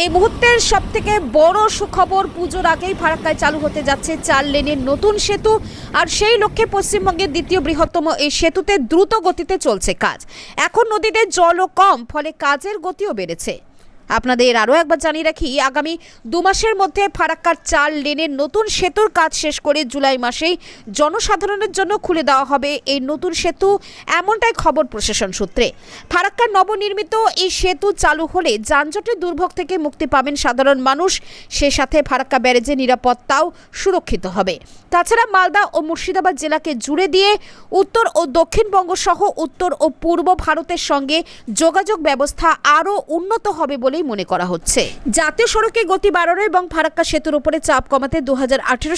এই মুহূর্তের সব থেকে বড় সুখবর পুজোর আগেই ফারাক্কায় চালু হতে যাচ্ছে চার লেনের নতুন সেতু, আর সেই লক্ষ্যে পশ্চিমবঙ্গের দ্বিতীয় বৃহত্তম এই সেতুতে দ্রুত গতিতে চলছে কাজ। এখন নদীতে জলও কম, ফলে কাজের গতিও বেড়েছে। আপনাদের আরও একবার জানিয়ে রাখি, আগামী দু মাসের মধ্যে ফারাক্কার চার লেনের নতুন সেতুর কাজ শেষ করে জুলাই মাসেই জনসাধারণের জন্য খুলে দেওয়া হবে এই নতুন সেতু, এমনটাই খবর প্রশাসন সূত্রে। ফারাক্কার নবনির্মিত এই সেতু চালু হলে যানজটের দুর্ভোগ থেকে মুক্তি পাবেন সাধারণ মানুষ, সে সাথে ফারাক্কা ব্যারেজের নিরাপত্তাও সুরক্ষিত হবে। তাছাড়া মালদা ও মুর্শিদাবাদ জেলাকে জুড়ে দিয়ে উত্তর ও দক্ষিণবঙ্গ সহ উত্তর ও পূর্ব ভারতের সঙ্গে যোগাযোগ ব্যবস্থা আরও উন্নত হবে বলেই মনে করা হচ্ছে। জাতীয় সড়কে গতি বাড়ানো এবং ফারাক্কা সেতুর উপরে চাপ কমাতে দু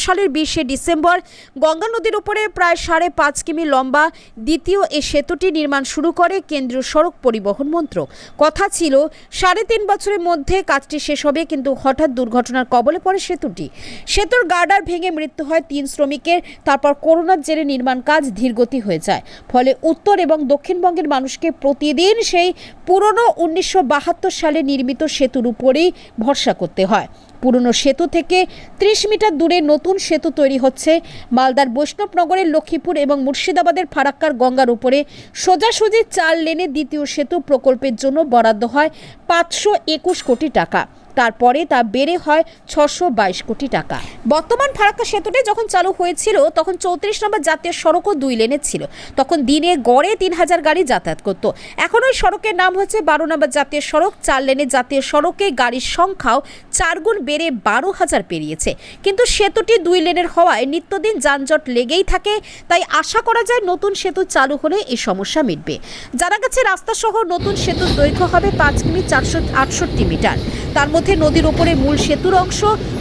সালের বিশে ডিসেম্বর গঙ্গা নদীর উপরে প্রায় সাড়ে পাঁচ কিমি লম্বা দ্বিতীয় এই সেতুটি নির্মাণ শুরু করে কেন্দ্রীয় সড়ক পরিবহন মন্ত্রক। কথা ছিল, সাড়ে তিন বছরের মধ্যে কাজটি শেষ হবে, কিন্তু হঠাৎ দুর্ঘটনার কবলে পড়ে সেতুটি। সেতুর গার্ডার ভেঙে মৃত্যু হয় তিন শ্রমিকের, তারপর করোনার জেরে নির্মাণ কাজ ধীরগতি হয়ে যায়। ফলে উত্তর এবং দক্ষিণবঙ্গের মানুষকে প্রতিদিন সেই পুরনো উনিশশো বাহাত্তর সালে নির্মিত সেতুর উপরেই ভরসা করতে হয়। পুরনো সেতু থেকে ত্রিশ মিটার দূরে নতুন সেতু তৈরি হচ্ছে। মালদার বৈষ্ণবনগরের লক্ষ্মীপুর এবং মুর্শিদাবাদের ফারাক্কার গঙ্গার উপরে সোজাসুজি চার লেনে দ্বিতীয় সেতু প্রকল্পের জন্য বরাদ্দ হয় পাঁচশো একুশ কোটি টাকা। তারপরে তা বেড়ে হয় ছশো কোটি টাকা। বর্তমান ফারাক্কা সেতুটি যখন চালু হয়েছিল, তখন চৌত্রিশ নম্বর জাতীয় সড়কও দুই লেনে ছিল। তখন দিনে গড়ে তিন হাজার গাড়ি যাতায়াত করতো। এখন ওই সড়কের নাম হচ্ছে বারো নম্বর জাতীয় সড়ক। চার লেনের জাতীয় সড়কে গাড়ির সংখ্যাও চারগুণ বেড়ে বারো হাজার পেরিয়েছে। কিন্তু সেতুটি দুই লেনের হওয়ায় নিত্যদিন যানজট লেগেই থাকে। তাই আশা করা যায় নতুন সেতু চালু হলে এই সমস্যা মিটবে। জানা গেছে, রাস্তা সহ নতুন সেতুর দৈর্ঘ্য হবে পাঁচ কিমি চারশো আটষট্টি মিটার। তার মধ্যে নদীর ওপরে মূল সেতুর অংশ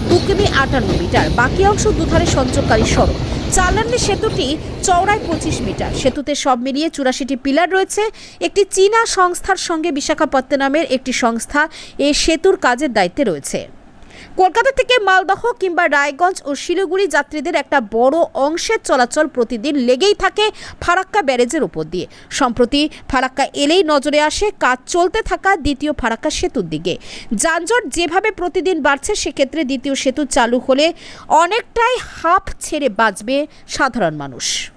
দু কিমি আটান্ন মিটার, বাকি অংশ দুধারে সংযোগকারী সড়ক। চালানি সেতুটি চওড়ায় পঁচিশ মিটার। সেতুতে সব মিলিয়ে চুরাশিটি পিলার রয়েছে। একটি চীনা সংস্থার সঙ্গে বিশাখাপত্তনমের একটি সংস্থা এই সেতুর কাজের দায়িত্বে রয়েছে। কলকাতা থেকে মালদহ কিংবা রায়গঞ্জ ও শিলিগুড়ি যাত্রীদের একটা বড় অংশের চলাচল প্রতিদিন লেগেই থাকে ফারাক্কা ব্যারেজের উপর দিয়ে। সম্প্রতি ফারাক্কা এলেই নজরে আসে কাজ চলতে থাকা দ্বিতীয় ফারাক্কা সেতুর দিকে। যানজট যেভাবে প্রতিদিন বাড়ছে, সেক্ষেত্রে দ্বিতীয় সেতু চালু হলে অনেকটাই হাফ ছেড়ে বাঁচবে সাধারণ মানুষ।